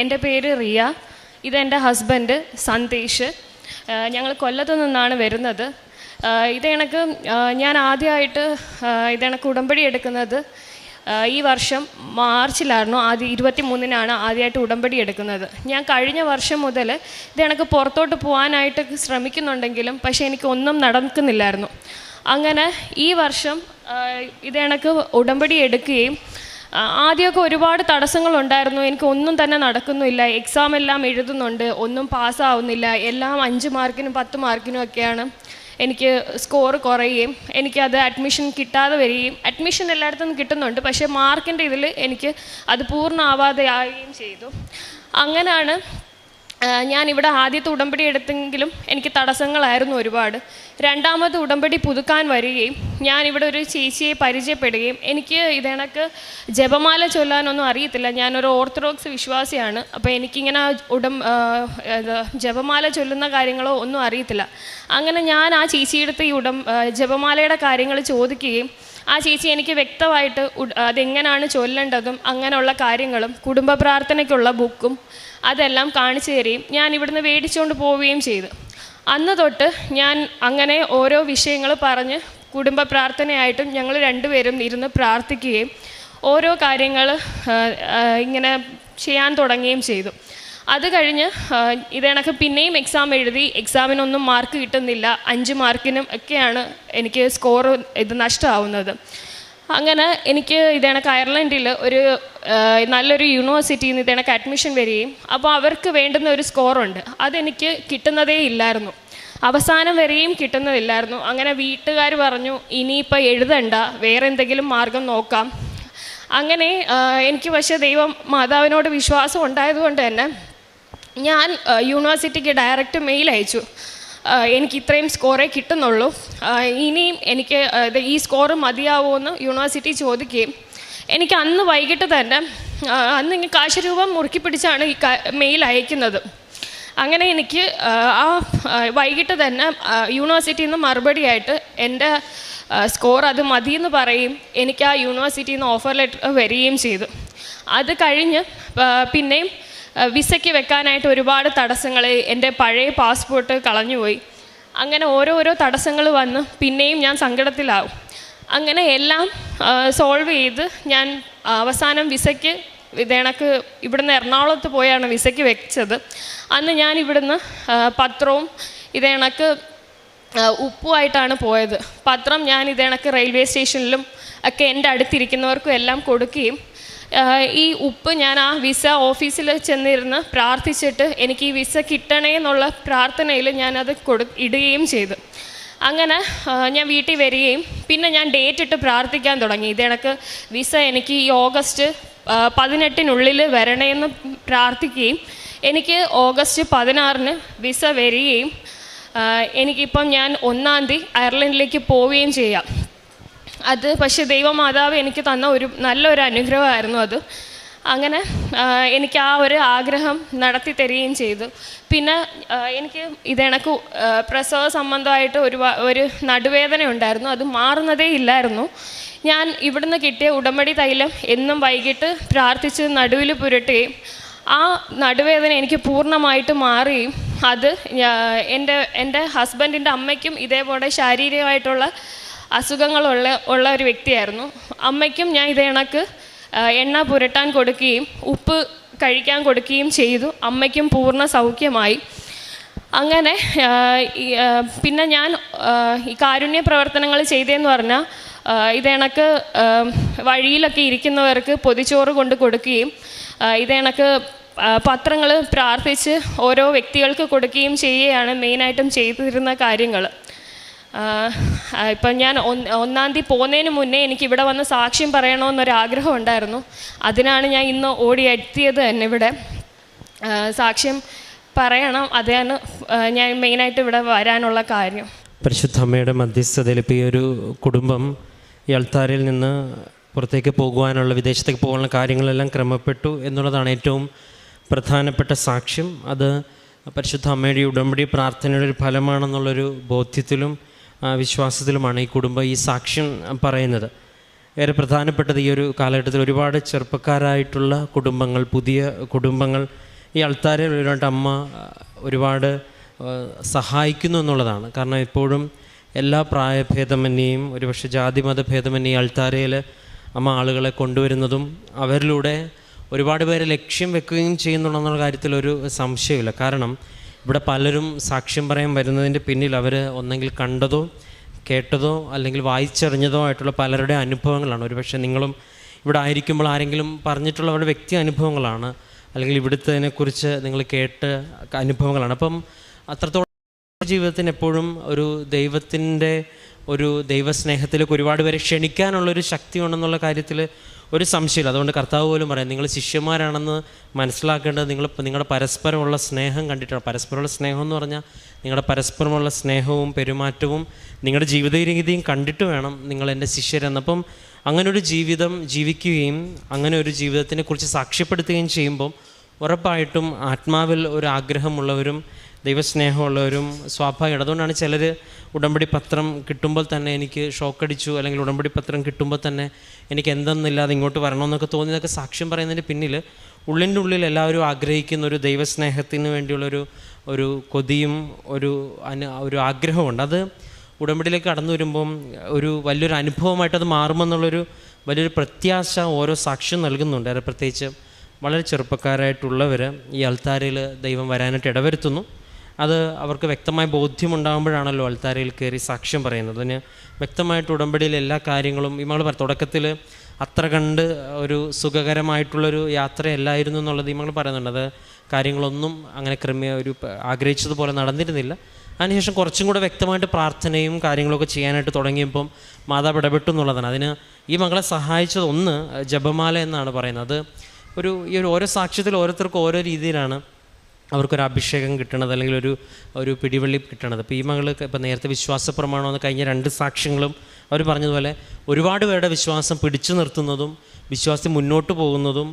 എന്റെ പേര് റിയ. ഇതെന്റെ ഹസ്ബൻഡ് സന്തേഷ്. ഞങ്ങൾ കൊല്ലത്തു നിന്നാണ് വരുന്നത്. ഇത് ഞാൻ ആദ്യമായിട്ട് ഇത് ഉടമ്പടി എടുക്കുന്നത് ഈ വർഷം മാർച്ചിലായിരുന്നു. ആദ്യം ഇരുപത്തി മൂന്നിനാണ് ആദ്യമായിട്ട് ഉടമ്പടി എടുക്കുന്നത്. ഞാൻ കഴിഞ്ഞ വർഷം മുതൽ ഇത് എനിക്ക് പുറത്തോട്ട് പോകാനായിട്ട് ശ്രമിക്കുന്നുണ്ടെങ്കിലും പക്ഷേ എനിക്ക് ഒന്നും നടക്കുന്നില്ലായിരുന്നു. അങ്ങനെ ഈ വർഷം ഇത് എനിക്ക് ഉടമ്പടി എടുക്കുകയും ആദ്യമൊക്കെ ഒരുപാട് തടസ്സങ്ങളുണ്ടായിരുന്നു. എനിക്ക് ഒന്നും തന്നെ നടക്കുന്നില്ല. എക്സാം എല്ലാം എഴുതുന്നുണ്ട്. ഒന്നും പാസ്സാവുന്നില്ല. എല്ലാം അഞ്ച് മാർക്കിനും പത്ത് മാർക്കിനും ഒക്കെയാണ് എനിക്ക് സ്കോർ കുറയുകയും എനിക്കത് അഡ്മിഷൻ കിട്ടാതെ വരികയും. അഡ്മിഷൻ എല്ലായിടത്തും കിട്ടുന്നുണ്ട്. പക്ഷേ മാർക്കിന്റെ ഇതിൽ എനിക്ക് അത് പൂർണമാവാതെ ആവുകയും ചെയ്തു. അങ്ങനെയാണ് ഞാൻ ഇവിടെ ആദ്യത്തെ ഉടമ്പടി എടുത്തെങ്കിലും എനിക്ക് തടസ്സങ്ങളായിരുന്നു ഒരുപാട്. രണ്ടാമത് ഉടമ്പടി പുതുക്കാൻ വരികയും ഞാൻ ഇവിടെ ഒരു ചേച്ചിയെ പരിചയപ്പെടുകയും എനിക്ക് ഇതേണക്ക് ജപമാല ചൊല്ലാനൊന്നും അറിയത്തില്ല. ഞാനൊരു ഓർത്തഡോക്സ് വിശ്വാസിയാണ്. അപ്പോൾ എനിക്കിങ്ങനെ ഉടം ജപമാല ചൊല്ലുന്ന കാര്യങ്ങളോ ഒന്നും അറിയത്തില്ല. അങ്ങനെ ഞാൻ ആ ചേച്ചിയെടുത്ത് ഈ ഉടം ജപമാലയുടെ കാര്യങ്ങൾ ചോദിക്കുകയും ആ ചേച്ചി എനിക്ക് വ്യക്തമായിട്ട് അതെങ്ങനെയാണ് ചൊല്ലേണ്ടതും അങ്ങനെയുള്ള കാര്യങ്ങളും കുടുംബ പ്രാർത്ഥനയ്ക്കുള്ള ബുക്കും അതെല്ലാം കാണിച്ചു തരികയും ഞാൻ ഇവിടുന്ന് മേടിച്ചുകൊണ്ട് പോവുകയും ചെയ്തു. അന്ന് തൊട്ട് ഞാൻ അങ്ങനെ ഓരോ വിഷയങ്ങൾ പറഞ്ഞ് കുടുംബ പ്രാർത്ഥനയായിട്ടും ഞങ്ങൾ രണ്ടുപേരും ഇരുന്ന് പ്രാർത്ഥിക്കുകയും ഓരോ കാര്യങ്ങൾ ഇങ്ങനെ ചെയ്യാൻ തുടങ്ങുകയും ചെയ്തു. അത് കഴിഞ്ഞ് ഇതേണക്ക് പിന്നെയും എക്സാം എഴുതി എക്സാമിനൊന്നും മാർക്ക് കിട്ടുന്നില്ല. അഞ്ച് മാർക്കിനും ഒക്കെയാണ് എനിക്ക് സ്കോർ ഇത് നഷ്ടമാവുന്നത്. അങ്ങനെ എനിക്ക് ഇതേണക്ക് അയർലൻഡിൽ ഒരു നല്ലൊരു യൂണിവേഴ്സിറ്റിയിൽ നിന്ന് ഇതേണക്ക് അഡ്മിഷൻ വരികയും അപ്പോൾ അവർക്ക് വേണ്ടുന്ന ഒരു സ്കോറുണ്ട് അതെനിക്ക് കിട്ടുന്നതേ ഇല്ലായിരുന്നു. അവസാനം വരെയും കിട്ടുന്നതില്ലായിരുന്നു. അങ്ങനെ വീട്ടുകാർ പറഞ്ഞു ഇനിയിപ്പോൾ എഴുതണ്ട വേറെ എന്തെങ്കിലും മാർഗം നോക്കാം. അങ്ങനെ എനിക്ക് പക്ഷേ ദൈവം മാതാവിനോട് വിശ്വാസം ഉണ്ടായതുകൊണ്ട് തന്നെ ഞാൻ യൂണിവേഴ്സിറ്റിക്ക് ഡയറക്റ്റ് മെയിൽ അയച്ചു. എനിക്ക് ഇത്രയും സ്കോറേ കിട്ടുന്നുള്ളൂ. ഇനിയും എനിക്ക് ഈ സ്കോർ മതിയാവുമെന്ന് യൂണിവേഴ്സിറ്റി ചോദിക്കുകയും എനിക്ക് അന്ന് വൈകിട്ട് തന്നെ അന്ന് ഇങ്ങനെ കാശരൂപം മുറുക്കി പിടിച്ചാണ് ഈ മെയിൽ അയക്കുന്നത്. അങ്ങനെ എനിക്ക് ആ, വൈകിട്ട് തന്നെ യൂണിവേഴ്സിറ്റിയിൽ നിന്ന് മറുപടിയായിട്ട് എന്റെ സ്കോർ അത് മതിയെന്ന് പറയും എനിക്ക് ആ യൂണിവേഴ്സിറ്റിയിൽ നിന്ന് ഓഫർ ലെറ്റർ വരികയും ചെയ്തു. അത് കഴിഞ്ഞ് പിന്നെയും വിസയ്ക്ക് വെക്കാനായിട്ട് ഒരുപാട് തടസ്സങ്ങൾ എന്റെ പഴയ പാസ്പോർട്ട് കളഞ്ഞുപോയി. അങ്ങനെ ഓരോരോ തടസ്സങ്ങൾ വന്ന് പിന്നെയും ഞാൻ സങ്കടത്തിലാവും. അങ്ങനെ എല്ലാം സോൾവ് ചെയ്ത് ഞാൻ അവസാനം വിസയ്ക്ക് ഇതേണക്ക് ഇവിടുന്ന് എറണാകുളത്ത് പോയാണ് വിസയ്ക്ക് വെച്ചത്. അന്ന് ഞാൻ ഇവിടുന്ന് പത്രവും ഇതേണക്ക് ഉപ്പുമായിട്ടാണ് പോയത്. പത്രം ഞാൻ ഇതേണക്ക് റെയിൽവേ സ്റ്റേഷനിലും ഒക്കെ എന്റെ അടുത്തിരിക്കുന്നവർക്കും എല്ലാം കൊടുക്കുകയും ഈ ഉപ്പ് ഞാൻ ആ വിസ ഓഫീസിൽ ചെന്നിരുന്ന് പ്രാർത്ഥിച്ചിട്ട് എനിക്ക് ഈ വിസ കിട്ടണേ എന്നുള്ള പ്രാർത്ഥനയിൽ ഞാനത് കൊടു ഇടുകയും ചെയ്തു. അങ്ങനെ ഞാൻ വീട്ടിൽ വരികയും പിന്നെ ഞാൻ ഡേറ്റ് ഇട്ട് പ്രാർത്ഥിക്കാൻ തുടങ്ങി. ഇതേക്ക് വിസ എനിക്ക് ഈ ഓഗസ്റ്റ് പതിനെട്ടിനുള്ളിൽ വരണേന്ന് പ്രാർത്ഥിക്കുകയും എനിക്ക് ഓഗസ്റ്റ് പതിനാറിന് വിസ വരികയും എനിക്കിപ്പം ഞാൻ ഒന്നാം തീയതി അയർലൻഡിലേക്ക് പോവുകയും ചെയ്യാം. അത് പക്ഷേ ദൈവമാതാവ് എനിക്ക് തന്ന ഒരു നല്ലൊരു അനുഗ്രഹമായിരുന്നു അത്. അങ്ങനെ എനിക്ക് ആ ഒരു ആഗ്രഹം നടത്തി തരികയും ചെയ്തു. പിന്നെ എനിക്ക് ഇതെനക്ക് പ്രസവ സംബന്ധമായിട്ട് ഒരു ഒരു നടുവേദന ഉണ്ടായിരുന്നു. അത് മാറുന്നതേ ഇല്ലായിരുന്നു. ഞാൻ ഇവിടുന്ന് കിട്ടിയ ഉടമ്പടി തൈലം എന്നും വൈകിട്ട് പ്രാർത്ഥിച്ച് നടുവിൽ പുരട്ടുകയും ആ നടുവേദന എനിക്ക് പൂർണമായിട്ട് മാറുകയും അത് എന്റെ എന്റെ ഹസ്ബൻഡിന്റെ അമ്മയ്ക്കും ഇതേപോലെ ശാരീരികമായിട്ടുള്ള അസുഖങ്ങളുള്ള ഉള്ള ഒരു വ്യക്തിയായിരുന്നു. അമ്മയ്ക്കും ഞാൻ ഇതേ കണക്ക് എണ്ണ പുരട്ടാൻ കൊടുക്കുകയും ഉപ്പ് കഴിക്കാൻ കൊടുക്കുകയും ചെയ്തു. അമ്മയ്ക്കും പൂർണ സൗഖ്യമായി. അങ്ങനെ പിന്നെ ഞാൻ ഈ കാരുണ്യ പ്രവർത്തനങ്ങൾ ചെയ്തതെന്ന് പറഞ്ഞാൽ ഇതേണക്ക് വഴിയിലൊക്കെ ഇരിക്കുന്നവർക്ക് പൊതിച്ചോറ് കൊണ്ട് കൊടുക്കുകയും ഇത് ഇതേണക്ക് പത്രങ്ങൾ പ്രാർത്ഥിച്ച് ഓരോ വ്യക്തികൾക്ക് കൊടുക്കുകയും ചെയ്യുകയാണ് മെയിനായിട്ടും ചെയ്തിരുന്ന കാര്യങ്ങൾ. ഇപ്പം ഞാൻ ഒന്ന് തീയതി പോകുന്നതിന് മുന്നേ എനിക്ക് ഇവിടെ വന്ന് സാക്ഷ്യം പറയണമെന്നൊരു ആഗ്രഹം ഉണ്ടായിരുന്നു. അതിനാണ് ഞാൻ ഇന്ന് ഓടി എത്തിയത് തന്നെ ഇവിടെ. സാക്ഷ്യം പറയണം. അതാണ് ഞാൻ മെയിനായിട്ട് ഇവിടെ വരാനുള്ള കാര്യം. പരിശുദ്ധമ്മയുടെ മധ്യസ്ഥതയിൽ ഇപ്പോൾ ഈ ഒരു കുടുംബം ഈ അൾത്താരിൽ നിന്ന് പുറത്തേക്ക് പോകുവാനുള്ള വിദേശത്തേക്ക് പോകാനുള്ള കാര്യങ്ങളെല്ലാം ക്രമപ്പെട്ടു എന്നുള്ളതാണ് ഏറ്റവും പ്രധാനപ്പെട്ട സാക്ഷ്യം. അത് പരിശുദ്ധ അമ്മയുടെ ഉടമ്പടി പ്രാർത്ഥനയുടെ ഒരു ഫലമാണെന്നുള്ളൊരു ബോധ്യത്തിലും വിശ്വാസത്തിലുമാണ് ഈ കുടുംബം ഈ സാക്ഷ്യം പറയുന്നത്. ഏറെ പ്രധാനപ്പെട്ടത് ഈ ഒരു കാലഘട്ടത്തിൽ ഒരുപാട് ചെറുപ്പക്കാരായിട്ടുള്ള കുടുംബങ്ങൾ പുതിയ കുടുംബങ്ങൾ ഈ അൾത്താരയിൽ ഒരുപാട് അമ്മ ഒരുപാട് സഹായിക്കുന്നു എന്നുള്ളതാണ്. കാരണം എപ്പോഴും എല്ലാ പ്രായഭേദമന്യേയും ഒരുപക്ഷെ ജാതി മതഭേദമന്യേ അൾത്താരയിൽ അമ്മ ആളുകളെ കൊണ്ടുവരുന്നതും അവരിലൂടെ ഒരുപാട് പേരെ ലക്ഷ്യം വെക്കുകയും ചെയ്യുന്നുണ്ടെന്നുള്ള കാര്യത്തിൽ ഒരു സംശയമില്ല കാരണം ഇവിടെ പലരും സാക്ഷ്യം പറയാൻ വരുന്നതിന്റെ പിന്നിൽ അവർ ഒന്നെങ്കിൽ കണ്ടതോ കേട്ടതോ അല്ലെങ്കിൽ വായിച്ചറിഞ്ഞതോ ആയിട്ടുള്ള പലരുടെ അനുഭവങ്ങളാണ്. ഒരുപക്ഷെ നിങ്ങളും ഇവിടെ ആയിരിക്കുമ്പോൾ ആരെങ്കിലും പറഞ്ഞിട്ടുള്ള അവരുടെ വ്യക്തി അനുഭവങ്ങളാണ് അല്ലെങ്കിൽ ഇവിടുത്തതിനെക്കുറിച്ച് നിങ്ങൾ കേട്ട് അനുഭവങ്ങളാണ്. അപ്പം അത്രത്തോളം ജീവിതത്തിന് എപ്പോഴും ഒരു ദൈവത്തിന്റെ ഒരു ദൈവസ്നേഹത്തിലേക്ക് ഒരുപാട് പേരെ ക്ഷണിക്കാനുള്ളൊരു ശക്തി ഉണ്ടെന്നുള്ള കാര്യത്തിൽ ഒരു സംശയമില്ല. അതുകൊണ്ട് കർത്താവ് പോലും പറയാം നിങ്ങൾ ശിഷ്യന്മാരാണെന്ന് മനസ്സിലാക്കേണ്ടത് നിങ്ങൾ നിങ്ങളുടെ പരസ്പരമുള്ള സ്നേഹം കണ്ടിട്ടാണ്. പരസ്പരമുള്ള സ്നേഹം എന്ന് പറഞ്ഞാൽ നിങ്ങളുടെ പരസ്പരമുള്ള സ്നേഹവും പെരുമാറ്റവും നിങ്ങളുടെ ജീവിത രീതിയും കണ്ടിട്ട് വേണം നിങ്ങൾ എന്റെ ശിഷ്യരെന്നപ്പം അങ്ങനെ ഒരു ജീവിതം ജീവിക്കുകയും അങ്ങനെ ഒരു ജീവിതത്തിനെ കുറിച്ച് സാക്ഷ്യപ്പെടുത്തുകയും ചെയ്യുമ്പം ഉറപ്പായിട്ടും ആത്മാവിൽ ഒരു ആഗ്രഹമുള്ളവരും ദൈവസ്നേഹമുള്ളവരും സ്വാഭാവികം. അതുകൊണ്ടാണ് ചിലർ ഉടമ്പടി പത്രം കിട്ടുമ്പോൾ തന്നെ എനിക്ക് ഷോക്കടിച്ചു അല്ലെങ്കിൽ ഉടമ്പടി പത്രം കിട്ടുമ്പോൾ തന്നെ എനിക്ക് എന്തെന്നില്ലാതെ ഇങ്ങോട്ട് വരണമെന്നൊക്കെ തോന്നിയതൊക്കെ സാക്ഷ്യം പറയുന്നതിന് പിന്നിൽ ഉള്ളിന്റെ ഉള്ളിൽ എല്ലാവരും ആഗ്രഹിക്കുന്ന ഒരു ദൈവസ്നേഹത്തിന് വേണ്ടിയുള്ളൊരു ഒരു കൊതിയും ഒരു അനു ഒരു ആഗ്രഹമുണ്ട് അത് ഉടമ്പടിയിലേക്ക് കടന്നു വരുമ്പം ഒരു വലിയൊരു അനുഭവമായിട്ട് അത് മാറുമെന്നുള്ളൊരു വലിയൊരു പ്രത്യാശ ഓരോ സാക്ഷ്യം നൽകുന്നുണ്ട്. അത് പ്രത്യേകിച്ച് വളരെ ചെറുപ്പക്കാരായിട്ടുള്ളവർ ഈ അൾത്താരയിൽ ദൈവം വരാനായിട്ട് ഇടവരുത്തുന്നു. അത് അവർക്ക് വ്യക്തമായ ബോധ്യമുണ്ടാകുമ്പോഴാണല്ലോ അൽത്താരയിൽ കയറി സാക്ഷ്യം പറയുന്നത്. അതിന് വ്യക്തമായിട്ട് ഉടമ്പടിയിലെ എല്ലാ കാര്യങ്ങളും ഇമാൾ മകൾ പറ- തുടക്കത്തിൽ അത്ര കണ്ട് ഒരു സുഖകരമായിട്ടുള്ളൊരു യാത്രയല്ലായിരുന്നു എന്നുള്ളത് ഇമാൾ പറയുന്നുണ്ട്. അത് കാര്യങ്ങളൊന്നും അങ്ങനെ ക്രമീയ ഒരു ആഗ്രഹിച്ചതുപോലെ നടന്നിരുന്നില്ല. അതിനുശേഷം കുറച്ചും കൂടെ വ്യക്തമായിട്ട് പ്രാർത്ഥനയും കാര്യങ്ങളൊക്കെ ചെയ്യാനായിട്ട് തുടങ്ങിയപ്പം മാതാവ് ഇടപെട്ടു എന്നുള്ളതാണ്. അതിന് ഈ മകളെ സഹായിച്ചത് ഒന്ന് ജപമാല എന്നാണ് പറയുന്നത്. ഒരു ഈ ഒരു ഓരോ സാക്ഷ്യത്തിൽ ഓരോരുത്തർക്കും ഓരോ രീതിയിലാണ്. അവർക്കൊരു അഭിഷേകം കിട്ടണത് അല്ലെങ്കിൽ ഒരു ഒരു പിടിവള്ളി കിട്ടണത്. അപ്പോൾ ഈ മകൾ ഇപ്പോൾ നേരത്തെ വിശ്വാസ പ്രമാണമെന്ന് കഴിഞ്ഞ രണ്ട് സാക്ഷ്യങ്ങളും അവർ പറഞ്ഞതുപോലെ ഒരുപാട് പേരുടെ വിശ്വാസം പിടിച്ചു നിർത്തുന്നതും വിശ്വാസത്തിൽ മുന്നോട്ട് പോകുന്നതും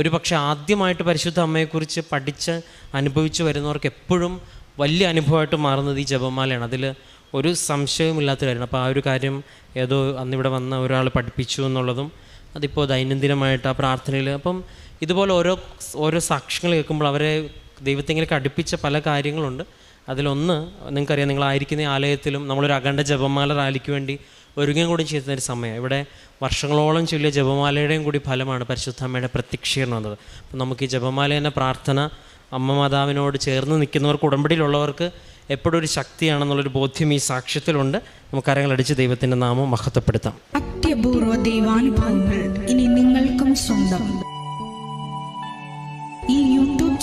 ഒരു പക്ഷേ ആദ്യമായിട്ട് പരിശുദ്ധ അമ്മയെക്കുറിച്ച് പഠിച്ച് അനുഭവിച്ച് വരുന്നവർക്ക് എപ്പോഴും വലിയ അനുഭവമായിട്ട് മാറുന്നത് ഈ ജപമാലയാണ്. അതിൽ ഒരു സംശയവുമില്ലാത്ത കാര്യമാണ് അപ്പോൾ ആ ഒരു കാര്യം ഏതോ അന്നിവിടെ വന്ന ഒരാൾ പഠിപ്പിച്ചു എന്നുള്ളതും അതിപ്പോൾ ദൈനംദിനമായിട്ട് ആ പ്രാർത്ഥനയിൽ അപ്പം ഇതുപോലെ ഓരോ ഓരോ സാക്ഷ്യങ്ങൾ കേൾക്കുമ്പോൾ അവരെ ദൈവത്തെങ്കിലേക്ക് അടുപ്പിച്ച പല കാര്യങ്ങളുണ്ട്. അതിലൊന്ന് നിങ്ങൾക്കറിയാം നിങ്ങളായിരിക്കുന്ന ആലയത്തിലും നമ്മളൊരു അഖണ്ഡ ജപമാല റാലിക്ക് വേണ്ടി ഒരുങ്ങുകയും കൂടി ചെയ്യുന്ന ഒരു സമയം. ഇവിടെ വർഷങ്ങളോളം ചൊല്ലിയ ജപമാലയുടെയും കൂടി ഫലമാണ് പരിശുദ്ധമ്മയുടെ പ്രത്യക്ഷീകരണം വന്നത് അപ്പം നമുക്ക് ഈ ജപമാല എന്ന പ്രാർത്ഥന അമ്മ മാതാവിനോട് ചേർന്ന് നിൽക്കുന്നവർക്ക് ഉടമ്പടിയിലുള്ളവർക്ക് എപ്പോഴും ഒരു ശക്തിയാണെന്നുള്ളൊരു ബോധ്യം ഈ സാക്ഷ്യത്തിലുണ്ട്. നമുക്ക് അരങ്ങളടിച്ച് ദൈവത്തിന്റെ നാമം മഹത്വപ്പെടുത്താം. അത്യപൂർവ ദൈവാനുഭവങ്ങൾ ഇനി നിങ്ങൾക്കും സ്വന്തം.